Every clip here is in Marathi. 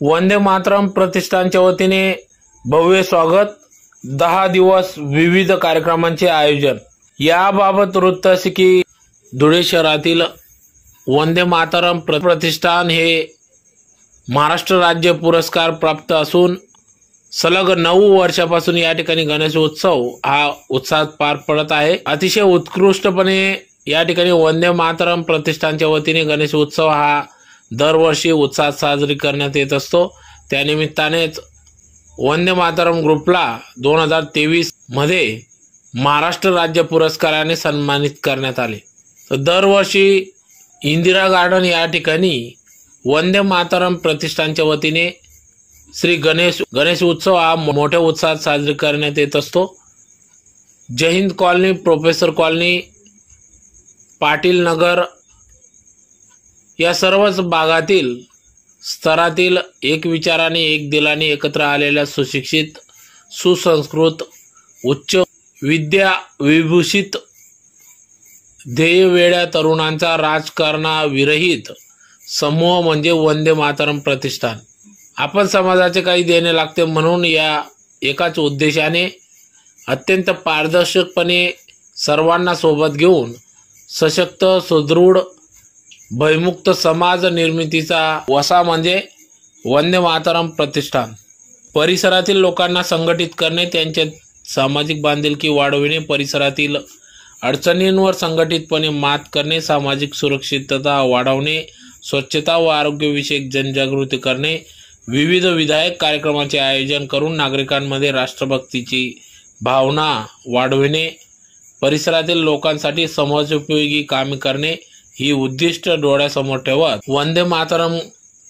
वंदे मातरम प्रतिष्ठानच्या वतीने भव्य स्वागत. दहा दिवस विविध कार्यक्रमांचे आयोजन. याबाबत वृत्त असे की धुळे शहरातील वंदे मातरम प्र- प्रतिष्ठान हे महाराष्ट्र राज्य पुरस्कार प्राप्त असून सलग नऊ वर्षापासून या ठिकाणी गणेश उत्सव हा उत्साहात पार पडत आहे. अतिशय उत्कृष्टपणे या ठिकाणी वंदे मातरम प्रतिष्ठानच्या वतीने गणेश उत्सव हा दरवर्षी उत्साहात साजरी करण्यात येत असतो. त्यानिमित्तानेच वंदे मातरम ग्रुपला दोन हजार तेवीसमध्ये महाराष्ट्र राज्य पुरस्काराने सन्मानित करण्यात आले. तर दरवर्षी इंदिरा गार्डन या ठिकाणी वंदे मातरम प्रतिष्ठानच्या वतीने श्री गणेश गणेश उत्सव हा मोठ्या उत्साहात साजरी करण्यात येत असतो. Jai Hind colony professor colony Patil Nagar या सर्वच भागातील स्तरातील एक विचाराने एक दिलाने एकत्र आलेल्या सुशिक्षित सुसंस्कृत उच्च विद्या विभूषित ध्येयवेड्या तरुणांचा राजकारणाविरहित समूह म्हणजे वंदे मातरम प्रतिष्ठान. आपण समाजाचे काही देणे लागते म्हणून या एकाच उद्देशाने अत्यंत पारदर्शकपणे सर्वांना सोबत घेऊन सशक्त सुदृढ भयमुक्त समाज निर्मितीचा वसा म्हणजे वंदे मातरम प्रतिष्ठान. परिसरातील लोकांना संघटित करणे त्यांच्या सामाजिक बांधिलकी वाढविणे परिसरातील अडचणींवर संघटितपणे मात करणे सामाजिक सुरक्षितता वाढवणे स्वच्छता व आरोग्यविषयक जनजागृती करणे विविध विधायक कार्यक्रमाचे आयोजन करून नागरिकांमध्ये राष्ट्रभक्तीची भावना वाढविणे परिसरातील लोकांसाठी समाजोपयोगी कामे करणे ही उद्दिष्ट डोळ्यासमोर ठेवत वंदे मातरम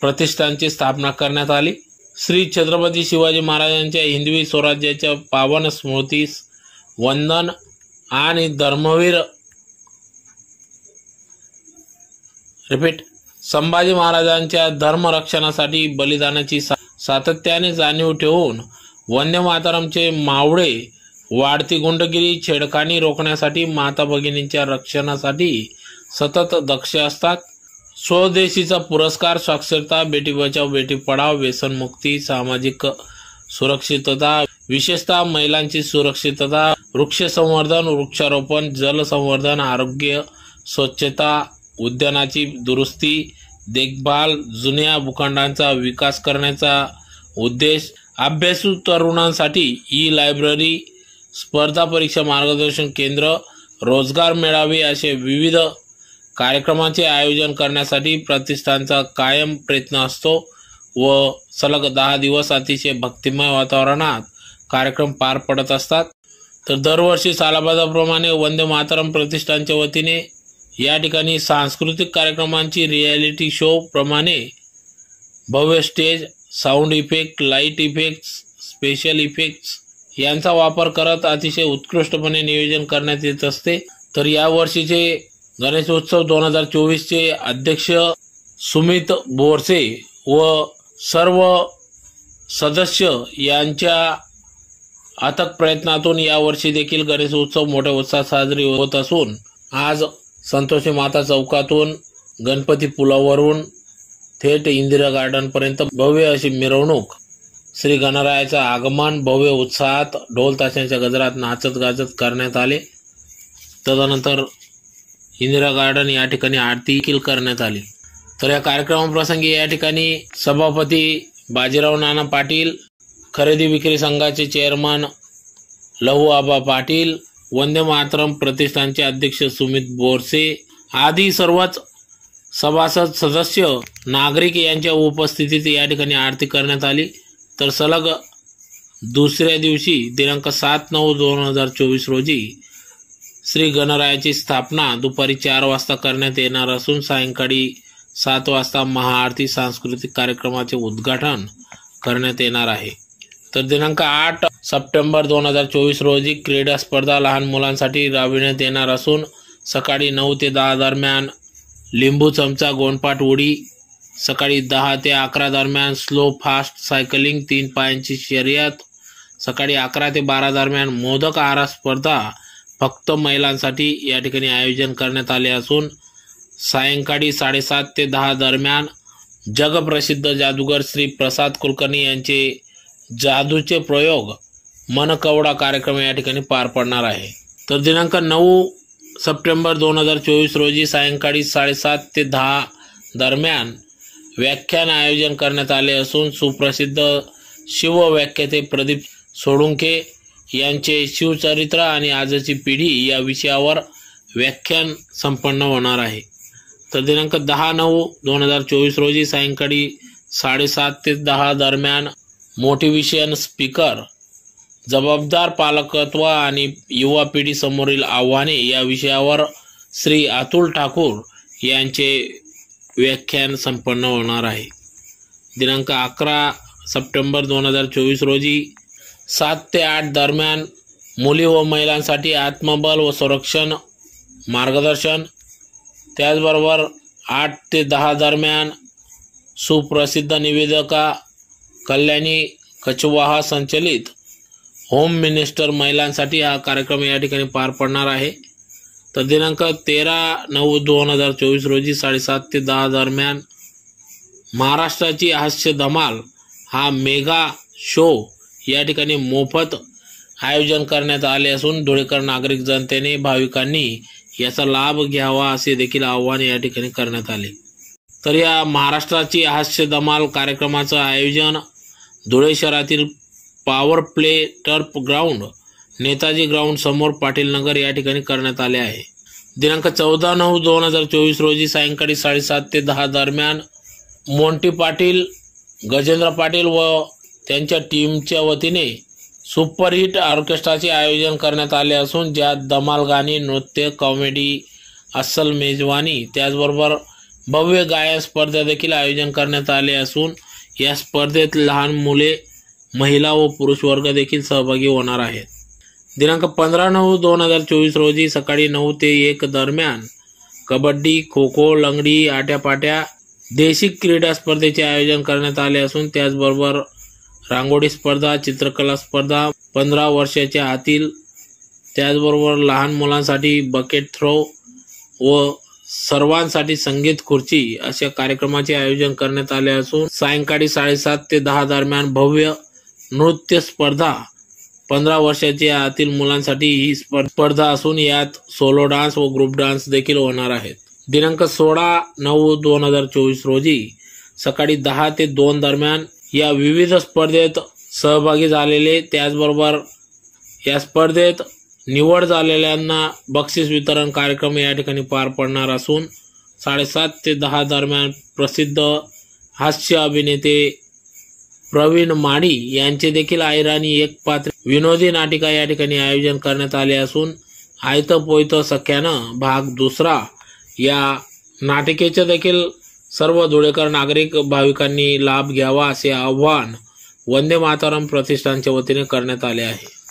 प्रतिष्ठानची स्थापना करण्यात आली. श्री छत्रपती शिवाजी महाराजांच्या हिंदवी स्वराज्याच्या पावन स्मृतीस वंदन आणि धर्मवीर रिपीट संभाजी महाराजांच्या धर्मरक्षणासाठी बलिदानाची सा- सातत्याने जाणीव ठेवून वंदे मातरमचे मावळे वाढती गुंडगिरी छेडखानी रोखण्यासाठी माता भगिनींच्या रक्षणासाठी सतत दक्ष असतात. स्वदेशीचा पुरस्कार साक्षरता बेटी बचाव बेटी पढाव व्यसनमुक्ती सामाजिक सुरक्षितता विशेषतः महिलांची सुरक्षितता वृक्ष संवर्धन वृक्षारोपण जलसंवर्धन आरोग्य स्वच्छता उद्यानाची दुरुस्ती देखभाल जुन्या भूखंडांचा विकास करण्याचा उद्देश. अभ्यासू तरुणांसाठी ई लायब्ररी स्पर्धा परीक्षा मार्गदर्शन केंद्र रोजगार मेळावे असे विविध कार्यक्रमाचे आयोजन करण्यासाठी प्रतिष्ठानचा कायम प्रयत्न असतो व सलग दहा दिवस अतिशय भक्तिमय वातावरणात कार्यक्रम पार पडत असतात. तर दरवर्षी सालाबादाप्रमाणे वंदे मातरम प्रतिष्ठानच्या वतीने या ठिकाणी सांस्कृतिक कार्यक्रमांची रियालिटी शो प्रमाणे भव्य stage sound effect light effects special effects यांचा वापर करत अतिशय उत्कृष्टपणे नियोजन करण्यात येत असते. तर या वर्षीचे गणेशोत्सव दोन हजार चोवीसचे अध्यक्ष सुमित बोरसे व सर्व सदस्य यांच्या अथक प्रयत्नातून यावर्षी देखील गणेशोत्सव मोठ्या उत्साहात साजरी होत असून आज संतोषी माता चौकातून गणपती पुलावरून थेट इंदिरा गार्डनपर्यंत भव्य अशी मिरवणूक श्री गणरायाचं आगमन भव्य उत्साहात ढोल ताशांच्या गजरात नाचत गाजत करण्यात आले. तदनंतर इंदिरा गार्डन या ठिकाणी आरती देखील करण्यात आली. तर या कार्यक्रमाप्रसंगी या ठिकाणी सभापती बाजीराव नाना पाटील खरेदी विक्री संघाचे चेअरमन लहू आबा पाटील वंदे मातरम प्रतिष्ठानचे अध्यक्ष सुमित बोरसे आदी सर्वच सभासद सदस्य नागरिक यांच्या उपस्थितीत या ठिकाणी आरती करण्यात आली. तर सलग दुसऱ्या दिवशी दिनांक सात नऊ दोन हजार चोवीस रोजी श्री गणरायाची स्थापना दुपारी चार वाजता करण्यात येणार असून सायंकाळी सात वाजता महाआरती सांस्कृतिक कार्यक्रमाचे उद्घाटन करण्यात येणार आहे. तर दिनांक आठ सप्टेंबर दोन हजार चोवीस रोजी क्रीडा स्पर्धा लहान मुलांसाठी राबविण्यात येणार असून सकाळी नऊ ते दहा दरम्यान लिंबू चमचा गोंडपाट उडी सकाळी दहा ते अकरा दरम्यान स्लो फास्ट सायकलिंग तीन पायांची शर्यत सकाळी अकरा ते बारा दरम्यान मोदक आहार स्पर्धा फक्त महिलांसाठी या ठिकाणी आयोजन करण्यात आले असून सायंकाळी साडेसात ते दहा दरम्यान जगप्रसिद्ध जादूगर श्री प्रसाद कुलकर्णी यांचे जादूचे प्रयोग मनकवडा कार्यक्रम या ठिकाणी पार पडणार आहे. तर दिनांक नऊ सप्टेंबर दोन हजार चोवीस रोजी सायंकाळी साडेसात ते दहा दरम्यान व्याख्यान आयोजन करण्यात आले असून सुप्रसिद्ध शिवव्याख्याते प्रदीप सोडुंके यांचे शिवचरित्र आणि आजची पिढी या विषयावर व्याख्यान संपन्न होणार आहे. तर दिनांक दहा नऊ दोन हजार चोवीस रोजी सायंकाळी साडेसात ते दहा दरम्यान मोटिव्हेशन स्पीकर जबाबदार पालकत्व आणि युवा पिढीसमोरील आव्हाने या विषयावर श्री अतुल ठाकूर यांचे व्याख्यान संपन्न होणार आहे. दिनांक अकरा सप्टेंबर दोन हजार चोवीस रोजी सात ते आठ दरम्यान मुली व महिलांसाठी आत्मबल व संरक्षण मार्गदर्शन. त्याचबरोबर आठ ते दहा दरम्यान सुप्रसिद्ध निवेदिका कल्याणी कचवाहा संचलित होम मिनिस्टर महिलांसाठी हा कार्यक्रम या ठिकाणी पार पडणार आहे. तर दिनांक तेरा नऊ दोन हजार चोवीस रोजी साडेसात ते दहा दरम्यान महाराष्ट्राची हास्य धमाल हा मेगा शो या ठिकाणी मोफत आयोजन करण्यात आले असून धुळेकर नागरिक जनतेने भाविकांनी याचा लाभ घ्यावा असे देखील आव्हान या ठिकाणी करण्यात आले. तर या महाराष्ट्राची हास्य धमाल कार्यक्रमाचं आयोजन धुळे शहरातील power play turf ground Netaji ground समोर पाटील नगर या ठिकाणी करण्यात आले आहे. दिनांक चौदा नऊ दोन हजार चोवीस रोजी सायंकाळी साडेसात ते दहा दरम्यान मोंटी पाटील गजेंद्र पाटील व त्यांच्या टीमच्या वतीने सुपरहिट ऑर्केस्ट्राचे आयोजन करण्यात आले असून ज्यात धमाल गाणी नृत्य कॉमेडी अस्सल मेजवानी त्याचबरोबर भव्य गायन स्पर्धा देखील आयोजन करण्यात आले असून या स्पर्धेत लहान मुले महिला व पुरुष वर्ग देखील सहभागी होणार आहेत. दिनांक पंधरा नऊ दोन हजार चोवीस रोजी सकाळी नऊ ते एक दरम्यान कबड्डी खो खो लंगडी आट्यापाट्या देशी क्रीडा स्पर्धेचे आयोजन करण्यात आले असून त्याचबरोबर रांगोळी स्पर्धा चित्रकला स्पर्धा पंधरा वर्षाच्या आतील त्याचबरोबर लहान मुलांसाठी बकेट थ्रो व सर्वांसाठी संगीत खुर्ची अशा कार्यक्रमाचे आयोजन करण्यात आले असून सायंकाळी साडेसात ते दहा दरम्यान भव्य नृत्य स्पर्धा पंधरा वर्षाच्या आतील मुलांसाठी ही स्पर्धा असून यात सोलो डान्स व ग्रुप डान्स देखील होणार आहेत. दिनांक सोळा नऊ दोन हजार चोवीस रोजी सकाळी दहा ते दोन दरम्यान या विविध स्पर्धेत सहभागी झालेले त्याचबरोबर या स्पर्धेत निवड झालेल्यांना बक्षीस वितरण कार्यक्रम या ठिकाणी पार पडणार असून साडेसात ते दहा दरम्यान प्रसिद्ध हास्य अभिनेते प्रवीण माडी यांचे देखील ऐराणी एक पात्र विनोदी नाटिका या ठिकाणी आयोजन करण्यात आले असून आयत पोयत सख्यानं भाग दुसरा या नाटिकेचे देखील सर्व धुळेकर नागरिक भाविकांनी लाभ घ्यावा असे आव्हान वंदे मातरम प्रतिष्ठानच्या वतीने करण्यात आले आहे.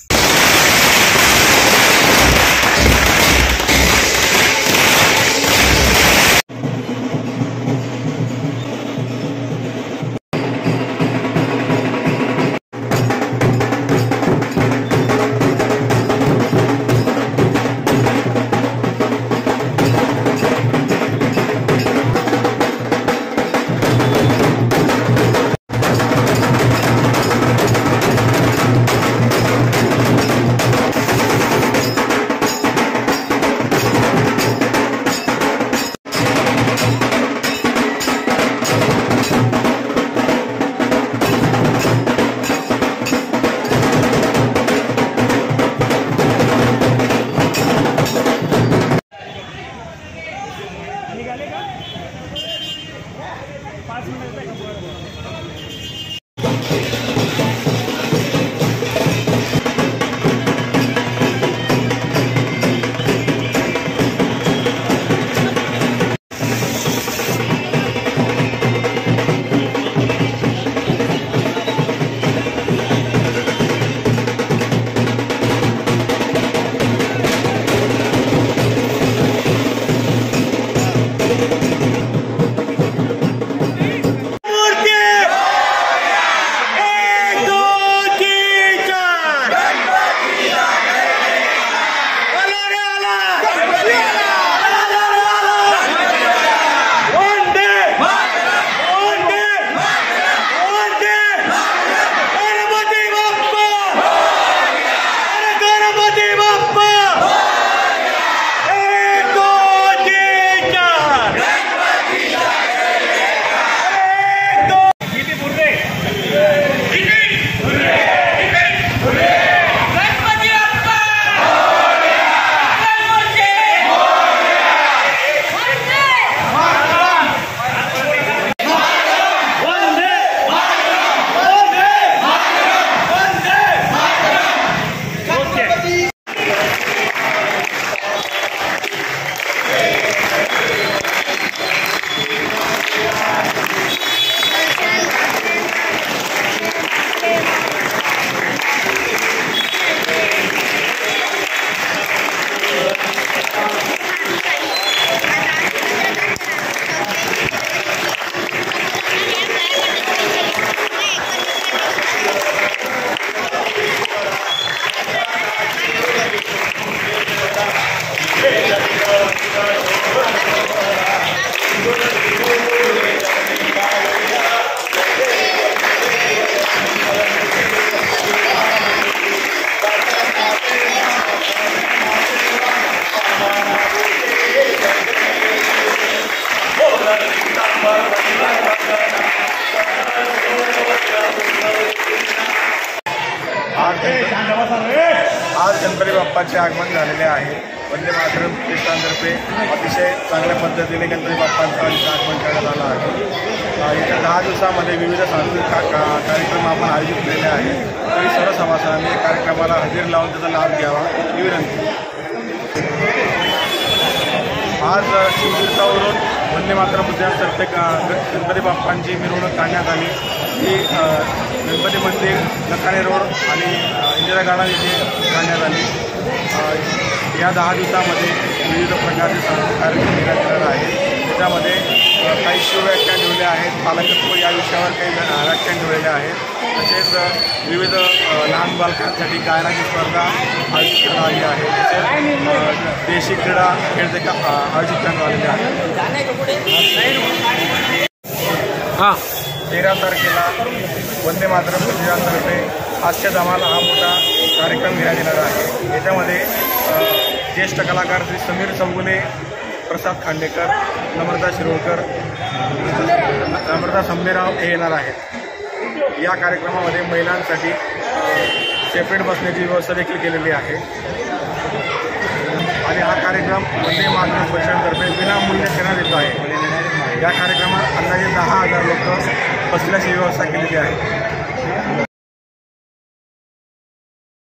आज गणपती बाप्पाचे आगमन झालेले आहे. वंदे मातरम प्रतिष्ठानतर्फे अतिशय चांगल्या पद्धतीने गणपती बाप्पांचं आगमन करण्यात आलं आहे. येत्या दहा दिवसामध्ये विविध सांस्कृतिक कार्यक्रम आपण आयोजित केलेले आहेत. तरी सर्व समाजाने कार्यक्रमाला हजेरी लावून त्याचा लाभ घ्यावा ही विनंती. आज शिवतीर्थावरून वंदे मातरम उद्यानातर्फे गणपती बाप्पांची मिरवणूक काढण्यात आली. ही गणपती मंदिर नकाणे रोड आणि इंदिरा गार्डन येथे काढण्यात आली. या दहा दिवसामध्ये विविध प्रकारचे कार्यक्रम घेण्यात येणार आहेत. अ, काही शिवव्याख्यान ठेवले आहेत. पालकत्व या विषयावर काही व्या- व्याख्यान ठेवलेले आहेत. तसेच विविध लहान बालकांसाठी गायनाची स्पर्धा आयोजित करण्यात आली आहे. तसेच देशी क्रीडा खेळ देखील आयोजित करण्यात आलेले आहेत हां. तेरा तारखेला वंदे मातरम प्रतिष्ठानतर्फे हास्य धमाल हा मोठा कार्यक्रम घेण्यात येणार आहे. याच्यामध्ये ज्येष्ठ कलाकार श्री समीर चौगुले प्रसाद खांडेकर नम्रता शिरोडकर नम्रता संभेराव हे येणार आहेत. या कार्यक्रमामध्ये महिलांसाठी सेपरेट बसण्याची व्यवस्था देखील केलेली आहे. आणि हा कार्यक्रम वंदे मातरम परिषदेतर्फे विनामूल्य करण्यात येतो आहे. या कार्यक्रमात अंदाजे दहा हजार लोक बसल्याची व्यवस्था केलेली आहे.